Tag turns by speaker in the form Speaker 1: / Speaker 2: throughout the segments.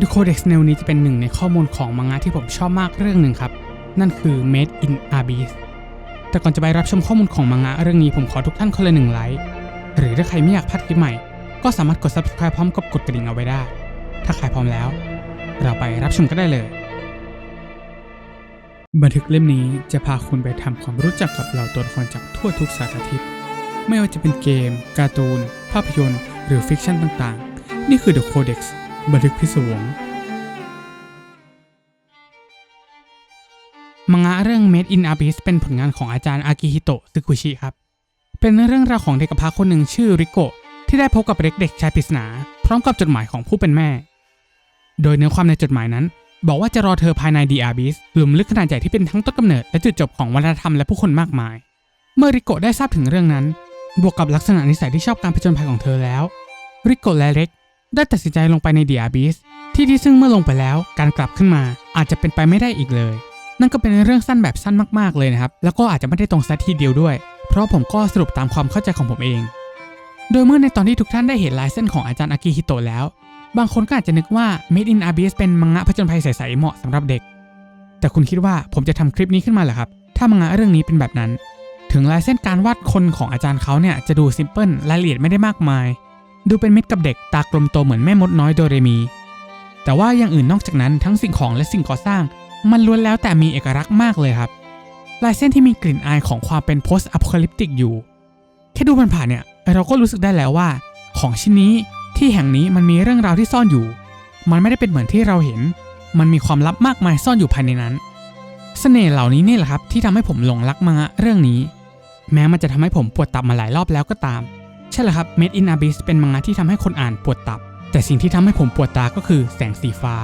Speaker 1: The Codex แนวนี้จะเป็นหนึ่งในข้อมูลของมังงะที่ผมชอบมากเรื่องหนึ่งครับ นั่นคือ Made in Abyss แต่ก่อนจะไปรับชมข้อมูลของมังงะเรื่องนี้ผมขอทุกท่านคนละหนึ่งไลค์ หรือถ้าใครไม่อยากพลาดคลิปใหม่ ก็สามารถกด subscribe พร้อมกับกดกระดิ่งเอาไว้ได้ ถ้าใครพร้อมแล้ว เราไปรับชมก็ได้เลย บันทึกเล่มนี้จะพาคุณไปทำความรู้จักกับเหล่าตัวละครจากทั่วทุกสารทิศ ไม่ว่าจะเป็นเกม การ์ตูน ภาพยนตร์ หรือฟิกชันต่างๆ นี่คือ The Codex บันทึกพิศวงมังงะเรื่อง Made in Abyss เป็นผลงานของอาจารย์อากิฮิโตะซึกุชิครับ เป็นเรื่องราวของเด็กกำพร้าคนหนึ่งชื่อริโกะที่ได้พบกับเด็กเด็กชายปริศนา พร้อมกับจดหมายของผู้เป็นแม่ โดยเนื้อความในจดหมายนั้น บอกว่าจะรอเธอภายใน The Abyss หลุมลึกขนาดใหญ่ที่เป็นทั้งต้นกำเนิดและจุดจบของวัฒนธรรมและผู้คนมากมาย เมื่อริโกะได้ทราบถึงเรื่องนั้น บวกกับลักษณะนิสัยที่ชอบการผจญภัยของเธอแล้ว ริโกะและเล็ก ได้ตัดสินใจลงไปใน The Abyss ที่ที่ซึ่งเมื่อลงไปแล้วการกลับขึ้นมาอาจจะเป็นไปไม่ได้อีกเลย นั่นก็เป็นเรื่องสั้นแบบสั้นมากๆเลยนะครับ แล้วก็อาจจะไม่ได้ตรงซะทีเดียวด้วย เพราะผมก็สรุปตามความเข้าใจของผมเอง โดยเมื่อในตอนที่ทุกท่านได้เห็นลายเส้นของอาจารย์อากิฮิโตะแล้ว บางคนก็อาจจะนึกว่า Made in Abyss เป็นมังงะผจญภัยใสๆเหมาะสำหรับเด็ก แต่คุณคิดว่าผมจะทำคลิปนี้ขึ้นมาเหรอครับ ถ้ามังงะเรื่องนี้เป็นแบบนั้น ถึงลายเส้นการวาดคนของอาจารย์เขาเนี่ยจะดูซิมเพิลรายละเอียดไม่ได้มากมาย ดูเป็นมิตรกับเด็กตากลมโตเหมือนแม่มดน้อยโดเรมี แต่ว่าอย่างอื่นนอกจากนั้นทั้งสิ่งของและสิ่งก่อสร้าง มันล้วนแล้วแต่มีเอกลักษณ์มากเลยครับลายเส้นที่มีกลิ่นอายของความเป็น post apocalyptic อยู่ แค่ดูมันผ่านๆเนี่ยเราก็รู้สึกได้แล้วว่า ของชิ้นนี้ที่แห่งนี้มันมีเรื่องราวที่ซ่อนอยู่ มันไม่ได้เป็นเหมือนที่เราเห็น มันมีความลับมากมายซ่อนอยู่ภายในนั้นเสน่ห์เหล่านี้นี่แหละครับที่ทำให้ผมหลงรักมังะเรื่องนี้ แม้มันจะทำให้ผมปวดตับมาหลายรอบแล้วก็ตาม ใช่แล้วครับ Made in Abyss เป็นมังงะที่ทำให้คนอ่านปวดตับ แต่สิ่งที่ทำให้ผมปวดตาก็คือแสงสีฟ้า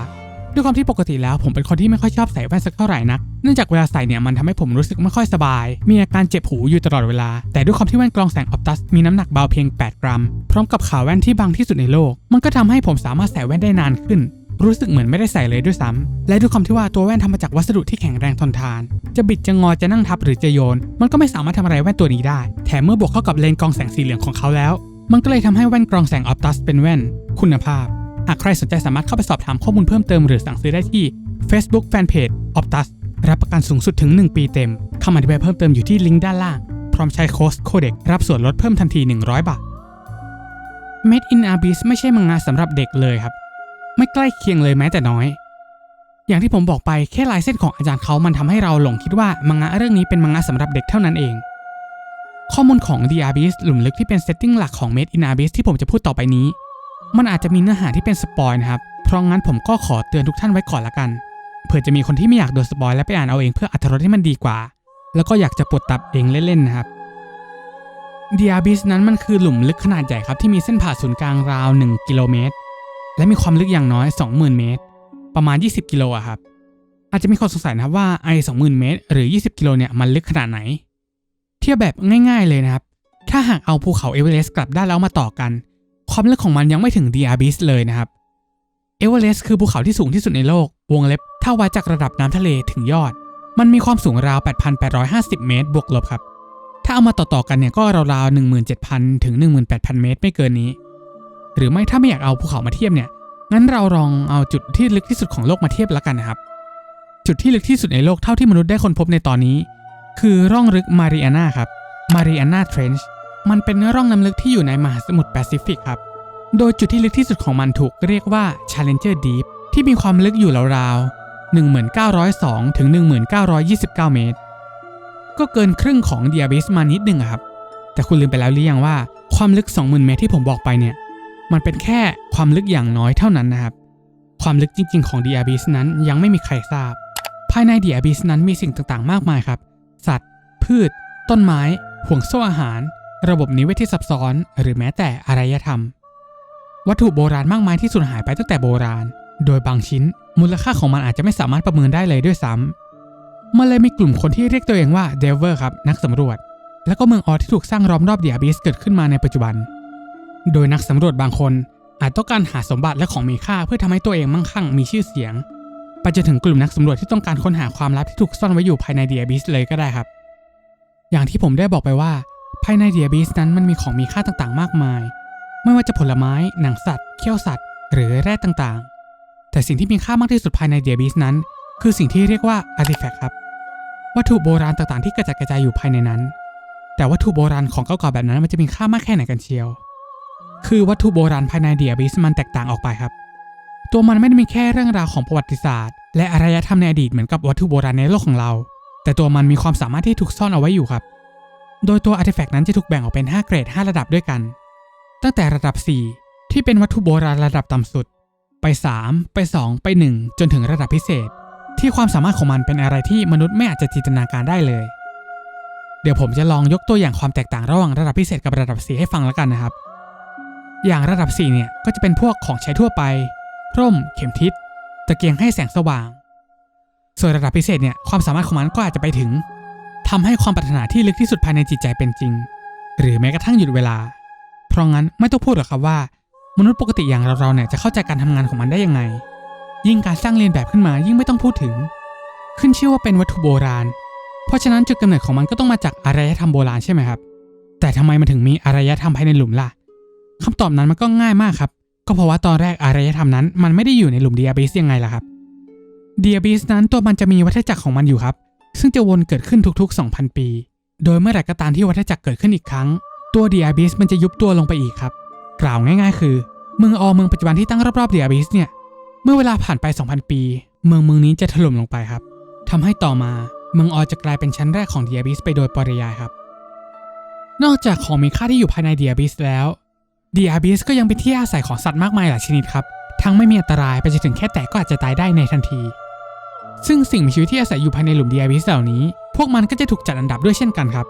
Speaker 1: ด้วยความที่ปกติแล้วผมเป็นคนที่ไม่ค่อยชอบใส่แว่นสักเท่าไหร่นัก เนื่องจากเวลาใส่เนี่ยมันทำให้ผมรู้สึกไม่ค่อยสบาย มีอาการเจ็บหูอยู่ตลอดเวลา แต่ด้วยความที่แว่นกรองแสงออปตัสมีน้ำหนักเบาเพียง 8 กรัม พร้อมกับขาแว่นที่บางที่สุดในโลก มันก็ทำให้ผมสามารถใส่แว่นได้นานขึ้น รู้สึกเหมือนไม่ได้ใส่เลยด้วยซ้ำและด้วยความที่ว่าตัวแว่นทำมาจากวัสดุที่แข็งแรงทนทาน จะบิดจะงอจะนั่งทับหรือจะโยน มันก็ไม่สามารถทำอะไรแว่นตัวนี้ได้ แถมเมื่อบวกเข้ากับเลนส์กรองแสงสีเหลืองของเขาแล้ว มันก็เลยทำให้แว่นกรองแสงออปตัสเป็นแว่น คุณภาพ หากใครสนใจสามารถเข้าไปสอบถามข้อมูลเพิ่มเติมหรือสั่งซื้อได้ที่ Facebook Fanpage Optus รับประกันสูงสุดถึง 1 ปีเต็มคำอธิบายเพิ่มเติมอยู่ที่ลิงก์ด้านล่าง พร้อมใช้โค้ดโคเด็กรับส่วนลดเพิ่มทันที 100 บาท Made in Abyss ไม่ใช่มังงะสำหรับเด็กเลยครับ ไม่ใกล้เคียงเลยแม้แต่น้อย อย่างที่ผมบอกไปแค่ลายเส้นของอาจารย์เขามันทำให้เราหลงคิดว่ามังงะเรื่องนี้เป็นมังงะสำหรับเด็กเท่านั้นเอง ข้อมูลของ The Abyss หลุมลึกที่เป็นเซตติ้งหลักของ Made in Abyss ที่ผมจะพูดต่อไปนี้ มันอาจจะมีเนื้อหาที่เป็นสปอยนะครับ เพราะงั้นผมก็ขอเตือนทุกท่านไว้ก่อนละกัน เผื่อจะมีคนที่ไม่อยากโดนสปอยและไปอ่านเอาเองเพื่ออัธรสให้มันดีกว่า แล้วก็อยากจะปวดตับเองเล่นๆนะครับ The Abyss นั้นมันคือหลุมลึกขนาดใหญ่ครับที่มีเส้นผ่าศูนย์กลางราว 1 กิโลเมตร และมีความลึกอย่างน้อย 20,000 เมตร ประมาณ 20 กิโลอะครับ อาจจะมีคนสงสัยนะครับว่าไอ้20,000 เมตร หรือ 20 กิโลเนี่ยมันลึกขนาดไหน เทียบแบบง่าย ๆเลยนะครับ ถ้าหากเอาภูเขาเอเวอเรสต์กลับด้านแล้วมาต่อกัน ความลึกของมันยังไม่ถึง The Abyss เลยนะครับเอเวอเรสต์คือภูเขาที่สูงที่สุดในโลก วงเล็บถ้าวัดจากระดับน้ำทะเลถึงยอด มันมีความสูงราว 8,850 เมตร บวกลบครับ ถ้าเอามาต่อๆกันเนี่ยก็ราวๆ17,000 ถึง 18,000 เมตร ไม่เกินนี้ หรือไม่ถ้าไม่อยากเอาภูเขามาเทียบเนี่ยงั้นเราลองเอาจุดที่ลึกที่สุดของโลกมาเทียบแล้วกันนะครับ จุดที่ลึกที่สุดในโลกเท่าที่มนุษย์ได้ค้นพบในตอนนี้ คือร่องลึกมาริอานาครับมาริอานาเทรนช์มันเป็นร่องน้ำลึกที่อยู่ในมหาสมุทรแปซิฟิกครับ โดยจุดที่ลึกที่สุดของมันถูกเรียกว่า Challenger Deep ที่มีความลึกอยู่ราวๆ 1902 ถึง 1929 เมตร ก็เกินครึ่งของ d i a b y s มานิดหนึ่งครับ แต่คุณลืมไปแล้วหรือยังว่าความลึก 20,000 เมตรที่ผมบอกไปเนี่ย มันเป็นแค่ความลึกอย่างน้อยเท่านั้นนะครับ ความลึกจริงๆของ d i a b y s นั้นยังไม่มีใครทราบ ภายใน d i a b y s นั้นมีสิ่งต่างๆ มากมายครับ สัตว์ พืช ต้นไม้ ห่วงโซ่อาหาร ระบบนิเวศที่ซับซ้อน หรือแม้แต่อารยธรรม วัตถุโบราณมากมายที่สูญหายไปตั้งแต่โบราณ โดยบางชิ้น มูลค่าของมันอาจจะไม่สามารถประเมินได้เลยด้วยซ้ำมันเลยมีกลุ่มคนที่เรียกตัวเองว่าเดเวอร์ครับนักสำรวจ แล้วก็เมืองออที่ถูกสร้างล้อมรอบเดียบิสเกิดขึ้นมาในปัจจุบัน โดยนักสำรวจบางคน อาจต้องการหาสมบัติและของมีค่าเพื่อทำให้ตัวเองมั่งคั่งมีชื่อเสียง ไปจนถึงกลุ่มนักสำรวจที่ต้องการค้นหาความลับที่ถูกซ่อนไว้อยู่ภายในเดียบิสเลยก็ได้ครับ อย่างที่ผมได้บอกไปว่า ภายในเดียบิสนั้นมันมีของมีค่าต่างๆ มากมาย ไม่ว่าจะผลไม้ หนังสัตว์ เขี้ยวสัตว์ หรือแร่ต่างๆ แต่สิ่งที่มีค่ามากที่สุดภายในเดียบิสนั้น คือสิ่งที่เรียกว่าอาร์ติแฟกต์ครับ วัตถุโบราณต่างๆ ที่กระจัดกระจายอยู่ภายในนั้น แต่วัตถุโบราณของเก่าๆแบบนั้นมันจะมีค่ามากแค่ไหนกันเชียว คือวัตถุโบราณภายในเดียบิสมันแตกต่างออกไปครับ ตัวมันไม่ได้มีแค่เรื่องราวของประวัติศาสตร์ และอารยธรรมในอดีตเหมือนกับวัตถุโบราณในโลกของเรา แต่ตัวมันมีความสามารถที่ถูกซ่อนเอาไว้อยู่ครับ โดยตัวอาร์ติแฟกต์นั้นจะถูกแบ่งออกเป็น 5 เกรด 5 ระดับด้วยกัน ตั้งแต่ระดับ 4 ที่เป็นวัตถุโบราณระดับต่ำสุด ไป 3 ไป 2 ไป 1 จนถึงระดับพิเศษ ที่ความสามารถของมันเป็นอะไรที่มนุษย์ไม่อาจจะจินตนาการได้เลยเดี๋ยวผมจะลองยกตัวอย่างความแตกต่างระหว่างระดับพิเศษกับระดับ 4 ให้ฟังแล้วกันนะครับ อย่างระดับ 4 เนี่ยก็จะเป็นพวกของใช้ทั่วไป ร่ม เข็มทิศ ตะเกียงให้แสงสว่าง ส่วนระดับพิเศษเนี่ยความสามารถของมันก็อาจจะไปถึงทำให้ความปรารถนาที่ลึกที่สุดภายในจิตใจเป็นจริง หรือแม้กระทั่งหยุดเวลา เพราะงั้นไม่ต้องพูดหรอกครับว่า มนุษย์ปกติอย่างเราๆเนี่ยจะเข้าใจการทำงานของมันได้ยังไง ยิ่งการสร้างเรียนแบบขึ้นมายิ่งไม่ต้องพูดถึง ขึ้นชื่อว่าเป็นวัตถุโบราณ เพราะฉะนั้นจุดกำเนิดของมันก็ต้องมาจากอารยธรรมโบราณใช่ไหมครับแต่ทำไมมันถึงมีอารยธรรมภายในหลุมล่ะ คำตอบนั้นมันก็ง่ายมากครับ ก็เพราะว่าตอนแรกอารยธรรมนั้น มันไม่ได้อยู่ในหลุมเดียบิสยังไงล่ะครับเดียบิสนั้นตัวมันจะมีวัฏจักรของมันอยู่ครับ ซึ่งจะวนเกิดขึ้นทุกๆ 2,000 ปี โดยเมื่อไหร่ก็ตามที่วัฏจักรเกิดขึ้นอีกครั้ง ตัวเดียบิสมันจะยุบตัวลงไปอีกครับ กล่าวง่าย ๆ คือเมืองออเมืองปัจจุบันที่ตั้งรอบๆเดียบิสเนี่ยเมื่อเวลาผ่านไป 2,000 ปี เมืองเมืองนี้จะถล่มลงไปครับทำให้ต่อมาเมืองออจะกลายเป็นชั้นแรกของเดียบิสไปโดยปริยายครับ นอกจากของมีค่าที่อยู่ภายในเดียบิสแล้ว เดียบิสก็ยังเป็นที่อาศัยของสัตว์มากมายหลายชนิดครับ ทั้งไม่มีอันตรายไปจนถึงแค่แตะก็อาจจะตายได้ในทันที ซึ่งสิ่งมีชีวิตที่อาศัยอยู่ภายในหลุมเดียบิสเหล่านี้ พวกมันก็จะถูกจัดอันดับด้วยเช่นกันครับ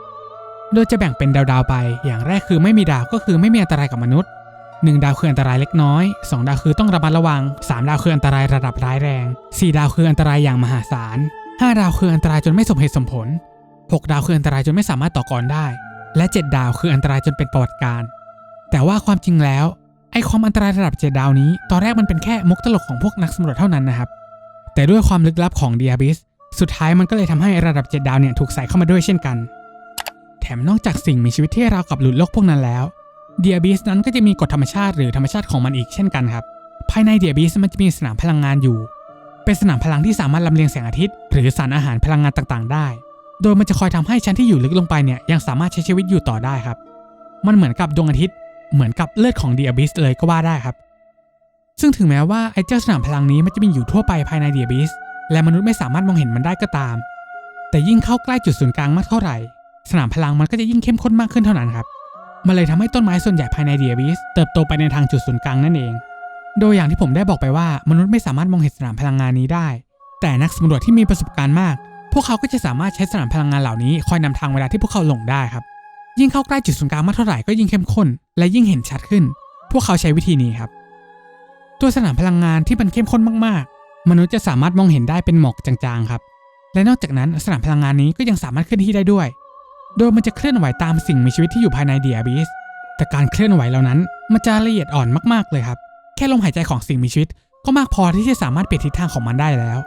Speaker 1: โดยจะแบ่งเป็นดาวๆไป อย่างแรกคือไม่มีดาวก็คือไม่มีอันตรายกับมนุษย์ 1 ดาวคืออันตรายเล็กน้อย 2 ดาวคือต้องระมัดระวัง 3 ดาวคืออันตรายระดับร้ายแรง 4 ดาวคืออันตรายอย่างมหาศาล 5 ดาวคืออันตรายจนไม่สมเหตุสมผล 6 ดาวคืออันตรายจนไม่สามารถต่อกรได้ และ 7 ดาวคืออันตรายจนเป็นประวัติการ แต่ว่าความจริงแล้วไอความอันตรายระดับ7ดาวนี้ ตอนแรกมันเป็นแค่มุกตลกของพวกนักสำรวจเท่านั้นนะครับ แต่ด้วยความลึกลับของเดียบิสสุดท้ายมันก็เลยทำให้ระดับ7ดาวเนี่ยถูกใส่เข้ามาด้วยเช่นกัน แถมนอกจากสิ่งมีชีวิตที่ราวกับหลุดโลกพวกนั้นแล้วเดียบิสนั้นก็จะมีกฎธรรมชาติหรือธรรมชาติของมันอีกเช่นกันครับ ภายในเดียบิสมันจะมีสนามพลังงานอยู่ เป็นสนามพลังที่สามารถลำเลียงแสงอาทิตย์ หรือสารอาหารพลังงานต่างๆ ได้ โดยมันจะคอยทำให้ชั้นที่อยู่ลึกลงไปเนี่ยยังสามารถใช้ชีวิตอยู่ต่อได้ครับ มันเหมือนกับดวงอาทิตย์ เหมือนกับเลือดของเดียบิสเลยก็ว่าได้ครับ ซึ่งถึงแม้ว่าไอ้เจ้าสนามพลังนี้มันจะมีอยู่ทั่วไปภายในเดียบิสและมนุษย์ไม่สามารถมองเห็นมันได้ก็ตาม แต่ยิ่งเข้าใกล้จุดศูนย์กลางมากเท่าไหร่ สนามพลังมันก็จะยิ่งเข้มข้นมากขึ้นเท่านั้นครับ มันเลยทำให้ต้นไม้ส่วนใหญ่ภายในเดียบิสเติบโตไปในทางจุดศูนย์กลางนั่นเอง โดยอย่างที่ผมได้บอกไปว่ามนุษย์ไม่สามารถมองเห็นสนามพลังงานนี้ได้ แต่นักสำรวจที่มีประสบการณ์มาก พวกเขาก็จะสามารถใช้สนามพลังงานเหล่านี้คอยนำทางเวลาที่พวกเขาหลงได้ครับ ยิ่งเข้าใกล้จุดศูนย์กลางมากเท่าไหร่ก็ยิ่งเข้มข้น และยิ่งเห็นชัดขึ้น พวกเขาใช้วิธีนี้ครับ ตัวสนามพลังงานที่มันเข้มข้นมากๆ มนุษย์จะสามารถมองเห็นได้เป็นหมอกจางๆครับ และนอกจากนั้นสนามพลังงานนี้ก็ยังสามารถเคลื่อนที่ได้ด้วย โดยมันจะเคลื่อนไหวตามสิ่งมีชีวิตที่อยู่ภายในเดียบิสแต่การเคลื่อนไหวเหล่านั้นมันจะละเอียดอ่อนมากๆเลยครับ แค่ลมหายใจของสิ่งมีชีวิต ก็มากพอที่จะสามารถเปลี่ยนทิศทางของมันได้แล้ว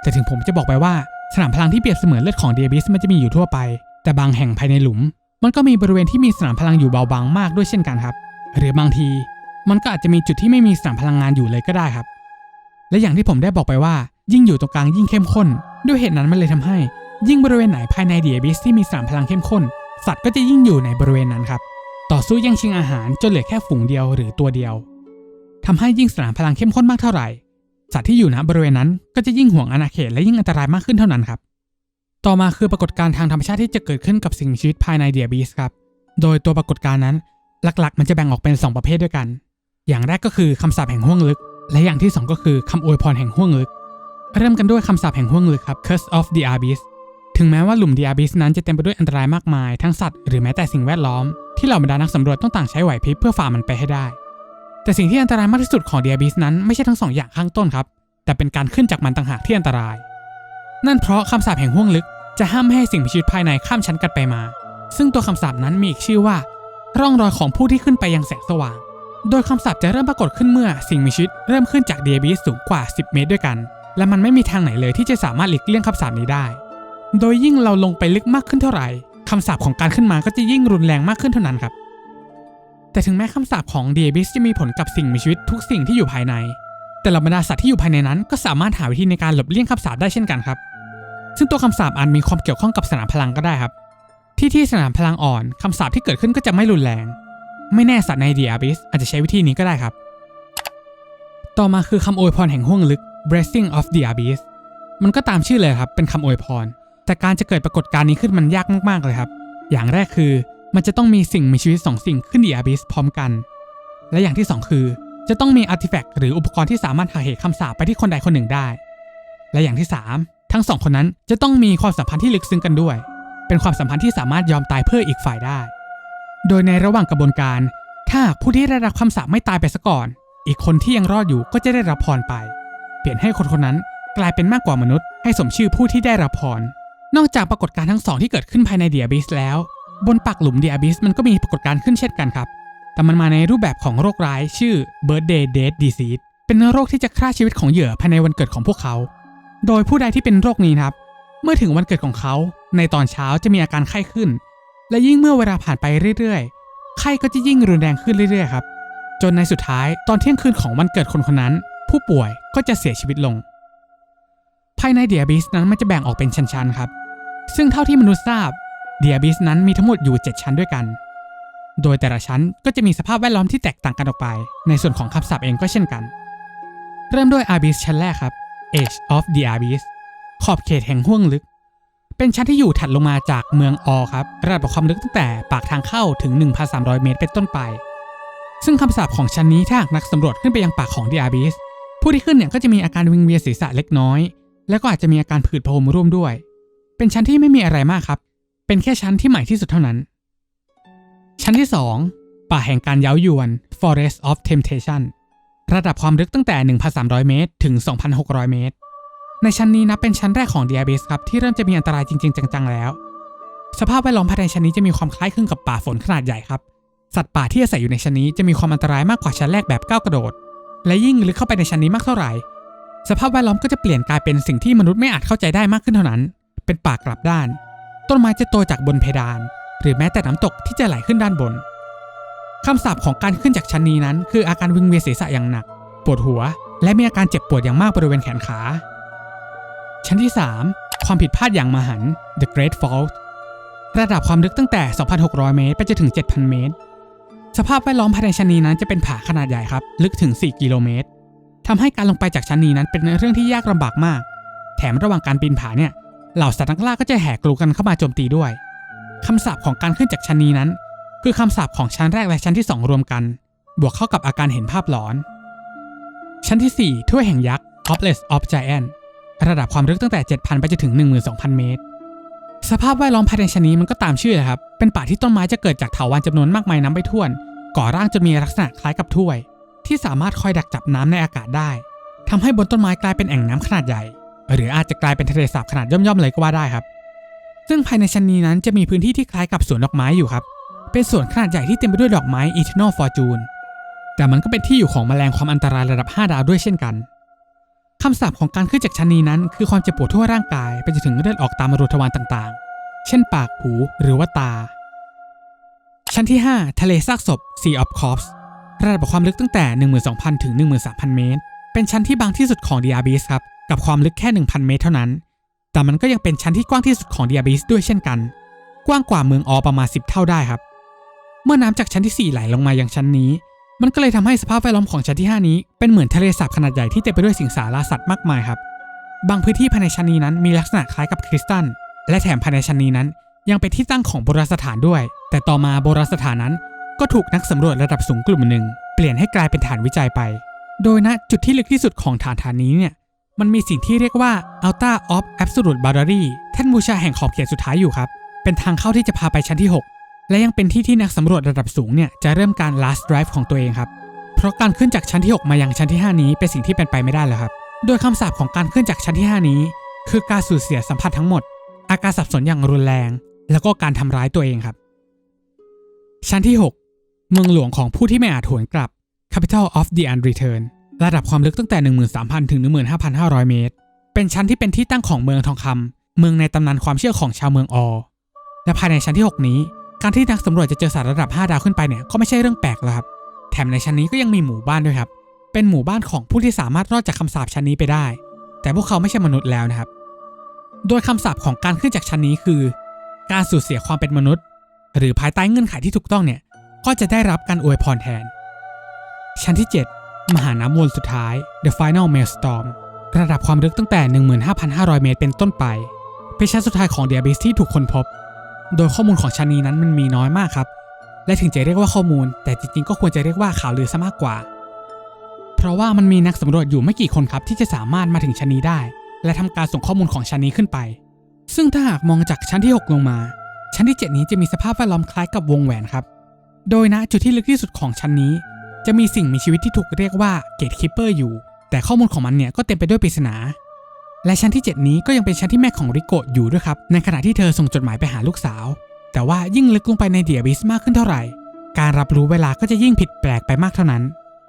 Speaker 1: แต่ถึงผมจะบอกไปว่าสนามพลังที่เปรียบเสมือนเลือดของเดียบิสมันจะมีอยู่ทั่วไป แต่บางแห่งภายในหลุม มันก็มีบริเวณที่มีสนามพลังอยู่เบาบางมากด้วยเช่นกันครับ หรือบางทีมันก็อาจจะมีจุดที่ไม่มีสนามพลังงานอยู่เลยก็ได้ครับ และอย่างที่ผมได้บอกไปว่า ยิ่งอยู่ตรงกลางยิ่งเข้มข้น ด้วยเหตุนั้นมันเลยทำให้ ยิ่งบริเวณไหนภายในเดียบิสที่มีสนามพลังเข้มข้น สัตว์ก็จะยิ่งอยู่ในบริเวณนั้นครับต่อสู้แย่งชิงอาหารจนเหลือแค่ฝูงเดียวหรือตัวเดียวทำให้ยิ่งสนามพลังเข้มข้นมากเท่าไหร่ สัตว์ที่อยู่ณบริเวณนั้นก็จะยิ่งห่วงอาณาเขตและยิ่งอันตรายมากขึ้นเท่านั้นครับ ต่อมาคือปรากฏการณ์ทางธรรมชาติที่จะเกิดขึ้นกับสิ่งมีชีวิตภายในเดียบีสครับ โดยตัวปรากฏการณ์นั้น หลักๆ มันจะแบ่งออกเป็น 2 ประเภทด้วยกัน อย่างแรกก็คือคำสาปแห่งห้วงลึก และอย่างที่ 2 ก็คือคำอวยพรแห่งห้วงลึก เริ่มกันด้วยคำสาปแห่งห้วงลึกครับ Curse of the Abyss ถึงแม้ว่าหลุม The Abyss นั้นจะเต็มไปด้วยอันตรายมากมาย ทั้งสัตว์หรือแม้แต่สิ่งแวดล้อม ที่เหล่าบรรดานักสำรวจต้องต่างใช้ไหวพริบเพื่อฝ่ามันไปให้ได้ แต่สิ่งที่อันตรายมากที่สุดของ The Abyss นั้นไม่ใช่ทั้งสองอย่างข้างต้นครับแต่เป็นการขึ้นจากมันต่างหากที่อันตราย นั่นเพราะคำสาปแห่งห้วงลึกจะห้ามไม่ให้สิ่งมีชีวิตภายในข้ามชั้นกันไปมา ซึ่งตัวคำสาปนั้นมีอีกชื่อว่า ร่องรอยของผู้ที่ขึ้นไปยังแสงสว่าง โดยคำสาปจะเริ่มปรากฏขึ้นเมื่อสิ่งมีชีวิตเริ่มขึ้นจากเดียบีสูงกว่า 10 เมตรด้วยกัน และมันไม่มีทางไหนเลยที่จะสามารถหลีกเลี่ยงคำสาปนี้ได้ โดยยิ่งเราลงไปลึกมากขึ้นเท่าไหร่คำสาปของการขึ้นมาก็จะยิ่งรุนแรงมากขึ้นเท่านั้นครับ แต่ถึงแม้คำสาปของเดียบิสจะมีผลกับสิ่งมีชีวิตทุกสิ่งที่อยู่ภายใน แต่เหล่าบรรดาสัตว์ที่อยู่ภายในนั้นก็สามารถหาวิธีในการหลบเลี่ยงคำสาปได้เช่นกันครับ ซึ่งตัวคำสาปอาจมีความเกี่ยวข้องกับสนามพลังก็ได้ครับ ที่ที่สนามพลังอ่อนคำสาปที่เกิดขึ้นก็จะไม่รุนแรง ไม่แน่สัตว์ในเดียบิสอาจจะใช้วิธีนี้ก็ได้ครับ ต่อมาคือคำอวยพรแห่งห้วงลึก blessing of the abyss มันก็ตามชื่อเลยครับเป็นคำอวยพร แต่การจะเกิดปรากฏการณ์นี้ขึ้นมันยากมากๆเลยครับ อย่างแรกคือมันจะต้องมีสิ่งมีชีวิตสองสิ่งขึ้น the abyss พร้อมกัน และอย่างที่สองคือ จะต้องมีอาร์ติแฟกต์หรืออุปกรณ์ที่สามารถหาเหตุคำสาปไปที่คนใดคนหนึ่งได้ และอย่างที่สาม ทั้งสองคนนั้นจะต้องมีความสัมพันธ์ที่ลึกซึ้งกันด้วย เป็นความสัมพันธ์ที่สามารถยอมตายเพื่ออีกฝ่ายได้ โดยในระหว่างกระบวนการ ถ้าผู้ที่ได้รับคำสาปไม่ตายไปซะก่อน อีกคนที่ยังรอดอยู่ก็จะได้รับพรไป เปลี่ยนให้คนคนนั้นกลายเป็นมากกว่ามนุษย์ ให้สมชื่อผู้ที่ได้รับพร นอกจากปรากฏการณ์ทั้งสองที่เกิดขึ้นภายในเดียบิสแล้ว บนปากหลุมเดียบิสมันก็มีปรากฏการณ์ขึ้นเช่นกันครับ แต่มันมาในรูปแบบของโรคร้ายชื่อ birthday date disease เป็นโรคที่จะฆ่าชีวิตของเหยื่อภายในวันเกิดของพวกเขา โดยผู้ใดที่เป็นโรคนี้นะครับ เมื่อถึงวันเกิดของเขา ในตอนเช้าจะมีอาการไข้ขึ้น และยิ่งเมื่อเวลาผ่านไปเรื่อยๆ ไข้ก็จะยิ่งรุนแรงขึ้นเรื่อยๆครับ จนในสุดท้ายตอนเที่ยงคืนของวันเกิดคนคนนั้น ผู้ป่วยก็จะเสียชีวิตลง ภายในเดียบิสนั้นมันจะแบ่งออกเป็นชั้นๆครับ ซึ่งเท่าที่มนุษย์ทราบเดียบิสนั้นมีทั้งหมดอยู่ 7 ชั้นด้วยกัน โดยแต่ละชั้นก็จะมีสภาพแวดล้อมที่แตกต่างกันออกไป ในส่วนของคำศัพท์เองก็เช่นกัน เริ่มด้วย Abyss ชั้นแรกครับ Edge of the Abyss ขอบเขตแห่งห้วงลึก เป็นชั้นที่อยู่ถัดลงมาจากเมืองออครับระดับความลึกตั้งแต่ปากทางเข้าถึง 1,300 เมตรเป็นต้นไป ซึ่งคำสาปของชั้นนี้ถ้าหากนักสำรวจขึ้นไปยังปากของ The Abyss ผู้ที่ขึ้นเนี่ยก็จะมีอาการวิงเวียนศีรษะเล็กน้อย แล้วก็อาจจะมีอาการผืดพรมร่วมด้วย เป็นชั้นที่ไม่มีอะไรมากครับ เป็นแค่ชั้นที่ใหม่ที่สุดเท่านั้น ชั้นที่ 2 ป่าแห่งการเย้ายวน Forest of Temptation ระดับความลึกตั้งแต่ 1,300 เมตร ถึง 2,600 เมตร ในชั้นนี้นับเป็นชั้นแรกของ d i a b a s ครับ ที่เริ่มจะมีอันตรายจริง ๆ จังๆ แล้ว สภาพแวดล้อมภายในชั้นนี้จะมีความคล้ายคลึงกับป่าฝนขนาดใหญ่ครับ สัตว์ป่าที่อาศัยอยู่ในชั้นนี้จะมีความอันตรายมากกว่าชั้นแรกแบบก้าวกระโดด และยิ่งลึกเข้าไปในชั้นนี้มากเท่าไหร่ สภาพแวดล้อมก็จะเปลี่ยนกลายเป็นสิ่งที่มนุษย์ไม่อาจเข้าใจได้มากขึ้นเท่านั้น เป็นป่ากลับด้าน ต้นไม้จะโตจากบนเพดาน หรือแม้แต่น้ำตกที่จะไหลขึ้นด้านบน คำสาปของการขึ้นจากชั้นนี้นั้น คืออาการวิงเวียนศีรษะอย่างหนัก ปวดหัว และมีอาการเจ็บปวดอย่างมากบริเวณแขนขา ชั้นที่ 3 ความผิดพลาดอย่างมหันต์ The Great Fault ระดับความลึกตั้งแต่ 2,600 เมตร ไปจนถึง 7,000 เมตร สภาพแวดล้อมภายในชั้นนี้นั้นจะเป็นผาขนาดใหญ่ครับ ลึกถึง 4 กิโลเมตรทำให้การลงไปจากชั้นนี้นั้นเป็นเรื่องที่ยากลำบากมาก แถมระหว่างการปีนผาเนี่ย เหล่าสัตว์นักล่าก็จะแห่กลูกันเข้ามาโจมตีด้วยคำสาปของการขึ้นจากชั้นนี้นั้น คือคำสาปของชั้นแรกและชั้นที่ 2 รวมกัน บวกเข้ากับอาการเห็นภาพหลอน ชั้นที่ 4 ถ้วยแห่งยักษ์ Topless of Giant ระดับความลึกตั้งแต่ 7,000 ไปจนถึง 12,000 เมตร สภาพแวดล้อมภายในชั้นนี้มันก็ตามชื่อเลยครับ เป็นป่าที่ต้นไม้จะเกิดจากเถาวัลย์จำนวนมากมายน้ำไปท่วน ก่อร่างจนมีลักษณะคล้ายกับถ้วย ที่สามารถคอยดักจับน้ำในอากาศได้ทำให้บนต้นไม้กลายเป็นแอ่งน้ำขนาดใหญ่ หรืออาจจะกลายเป็นทะเลสาบขนาดย่อมๆเลยก็ว่าได้ครับ ซึ่งภายในชั้นนี้นั้นจะมีพื้นที่ที่คล้ายกับสวนดอกไม้อยู่ครับ เป็นสวนขนาดใหญ่ที่เต็มไปด้วยดอกไม้ Eternal Fortune แต่มันก็เป็นที่อยู่ของแมลงความอันตรายระดับ 5 ดาวด้วยเช่นกันคำสาปของการขึ้นจากชั้นนี้นั้น คือความเจ็บปวดทั่วร่างกายไปจนถึงเลือดออกตามอวัยวะต่างๆ เช่นปากหูหรือว่าตา ชั้นที่ 5 ทะเลซากศพ Sea of Corpse ระดับความลึกตั้งแต่ 12,000 ถึง 13,000 เมตร เป็นชั้นที่บางที่สุดของ The Abyss ครับ กับความลึกแค่ 1,000 เมตรเท่านั้น แต่มันก็ยังเป็นชั้นที่กว้างที่สุดของ The Abyss ด้วยเช่นกัน กว้างกว่าเมืองออประมาณ 10 เท่าได้ครับ เมื่อน้ำจากชั้นที่ 4 ไหลลงมายังชั้นนี้ มันก็เลยทำให้สภาพแวดล้อมของชั้นที่ 5 นี้เป็นเหมือนทะเลสาบขนาดใหญ่ที่เต็มไปด้วยสิงสาราสัตว์มากมายครับ บางพื้นที่ภายในชั้นนี้นั้นมีลักษณะคล้ายกับคริสตัล และแถมภายในชั้นนี้นั้น ยังเป็นที่ตั้งของโบราณสถานด้วย แต่ต่อมาโบราณสถานนั้น ก็ถูกนักสำรวจระดับสูงกลุ่มหนึ่ง เปลี่ยนให้กลายเป็นฐานวิจัยไป โดยณจุดที่ลึกที่สุดของฐานฐานนี้เนี่ย มันมีสิ่งที่เรียกว่า Alta of Absolute Boundary แท่นบูชาแห่งขอบเขตสุดท้ายอยู่ครับ เป็นทางเข้าที่จะพาไปชั้นที่ 6 และยังเป็นที่ที่นักสำรวจระดับสูงเนี่ยจะเริ่มการ last drive ของตัวเองครับ เพราะการขึ้นจากชั้นที่ 6 มายังชั้นที่ 5 นี้เป็นสิ่งที่เป็นไปไม่ได้แล้วครับ โดยคำสาปของการขึ้นจากชั้นที่ 5 นี้ คือการสูญเสียสัมผัสทั้งหมด อาการสับสนอย่างรุนแรง แล้วก็การทำร้ายตัวเองครับ ชั้นที่ 6 เมืองหลวงของผู้ที่ไม่อาจหวนกลับ Capital of the Unreturn ระดับความลึกตั้งแต่ 13,000 ถึง 15,500 เมตร เป็นชั้นที่เป็นที่ตั้งของเมืองทองคำเมืองในตำนานความเชื่อของชาวเมืองออและภายในชั้นที่ 6 นี้ การที่นักสำรวจจะเจอสัตว์ระดับ 5 ดาวขึ้นไปเนี่ยก็ไม่ใช่เรื่องแปลกแล้วครับ แถมในชั้นนี้ก็ยังมีหมู่บ้านด้วยครับ เป็นหมู่บ้านของผู้ที่สามารถรอดจากคำสาปชั้นนี้ไปได้ แต่พวกเขาไม่ใช่มนุษย์แล้วนะครับ โดยคำสาปของการขึ้นจากชั้นนี้คือ การสูญเสียความเป็นมนุษย์ หรือภายใต้เงื่อนไขที่ถูกต้องเนี่ย ก็จะได้รับการอวยพรแทน ชั้นที่ 7 มหาน้ำวนสุดท้าย The Final Maelstrom ระดับความลึกตั้งแต่ 15,500 เมตรเป็นต้นไป เป็นชั้นสุดท้ายของ The Abyss ที่ถูกค้นพบ โดยข้อมูลของชันีนั้นมันมีน้อยมากครับ และถึงจะเรียกว่าข้อมูล แต่จริงๆ ก็ควรจะเรียกว่าข่าวลือซะมากกว่า เพราะว่ามันมีนักสำรวจอยู่ไม่กี่คนครับที่จะสามารถมาถึงชันีได้ และทำการส่งข้อมูลของชันีขึ้นไป ซึ่งถ้าหากมองจากชั้นที่ 6 ลงมา ชั้นที่ 7 นี้จะมีสภาพแวดล้อมคล้ายกับวงแหวนครับ โดยณจุดที่ลึกที่สุดของชั้นนี้ จะมีสิ่งมีชีวิตที่ถูกเรียกว่าเกตคิปเปอร์อยู่ แต่ข้อมูลของมันเนี่ยก็เต็มไปด้วยปริศนา และชั้นที่ 7 นี้ก็ยังเป็นชั้นที่แม่ของริโกะอยู่ด้วยครับ ในขณะที่เธอส่งจดหมายไปหาลูกสาว แต่ว่ายิ่งลึกลงไปในเดียบิสมากขึ้นเท่าไหร่ การรับรู้เวลาก็จะยิ่งผิดแปลกไปมากเท่านั้น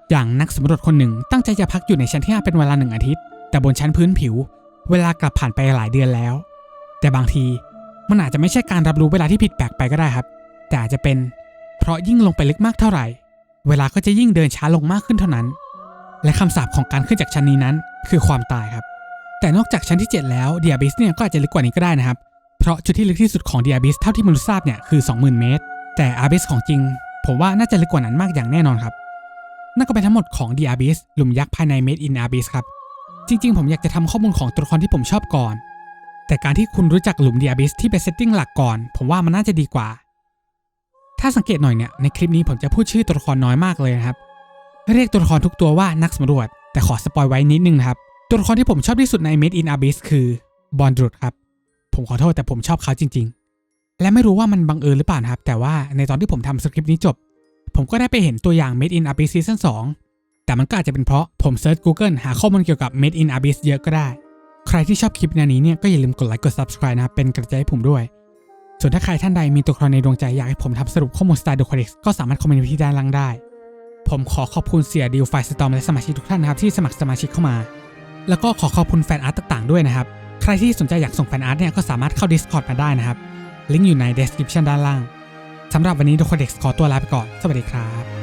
Speaker 1: อย่างนักสำรวจคนหนึ่งตั้งใจจะพักอยู่ในชั้นที่5เป็นเวลาหนึ่งอาทิตย์ แต่บนชั้นพื้นผิว เวลากลับผ่านไปหลายเดือนแล้ว แต่บางทีมันอาจจะไม่ใช่การรับรู้เวลาที่ผิดแปลกไปก็ได้ครับ แต่อาจจะเป็น เพราะยิ่งลงไปลึกมากเท่าไหร่ เวลาก็จะยิ่งเดินช้าลงมากขึ้นเท่านั้น และคำสาปของการขึ้นจากชั้นนี้นั้น คือความตายครับ แต่นอกจากชั้นที่ 7 แล้วเดียบิสเนี่ยก็อาจจะลึกกว่านี้ก็ได้นะครับ เพราะจุดที่ลึกที่สุดของเดียบิสเท่าที่มนุษย์ทราบเนี่ยคือ 20,000 เมตร แต่อาบิสของจริง ผมว่าน่าจะลึกกว่านั้นมากอย่างแน่นอนครับ นั่นก็เป็นทั้งหมดของ The Abyss หลุมยักษ์ภายใน Made in Abyss ครับ จริง ๆ ผมอยากจะทำข้อมูลของตัวละครที่ผมชอบก่อน แต่การที่คุณรู้จักหลุม The Abyss ที่เป็นเซตติ้งหลักก่อน ผมว่ามันน่าจะดีกว่า ถ้าสังเกตหน่อยเนี่ยในคลิปนี้ผมจะพูดชื่อตัวละครน้อยมากเลยนะครับ เรียกตัวละครทุกตัวว่านักสำรวจ แต่ขอสปอยไว้นิดนึงนะครับ ตัวละครที่ผมชอบที่สุดใน Made in Abyss คือบอนดรุดครับ ผมขอโทษแต่ผมชอบเขาจริง ๆ และไม่รู้ว่ามันบังเอิญหรือเปล่านะครับ แต่ว่าในตอนที่ผมทำสคริปต์นี้จบ ผมก็ได้ไปเห็นตัวอย่าง Made in Abyss Season 2 แต่มันก็อาจจะเป็นเพราะผมเซิร์ช Google หาข้อมูลเกี่ยวกับ Made in Abyss เยอะก็ได้ ใครที่ชอบคลิปแนวนี้เนี่ยก็อย่าลืมกดไลค์กด Subscribe นะเป็นกำลังใจให้ผมด้วย ส่วนถ้าใครท่านใดมีตัวละครในดวงใจอยากให้ผมทำสรุปข้อมูล Star d o c o d e x ก็สามารถคอมเมนต์ไว้ที่ด้านล่างได้ ผมขอขอบคุณเสียดิวไฟสตอมและสมาชิกทุกท่านนะครับที่สมัครสมาชิกเข้ามา แล้วก็ขอขอบคุณแฟนอาร์ตต่างๆด้วยนะครับ ใครที่สนใจอยากส่งแฟนอาร์ตเนี่ยก็สามารถเข้า Discord มาได้นะครับ ลิงก์อยู่ใน description ด้านล่างสำหรับวันนี้ d o c o d e x ขอตัวลาไปก่อน สวัสดีครับ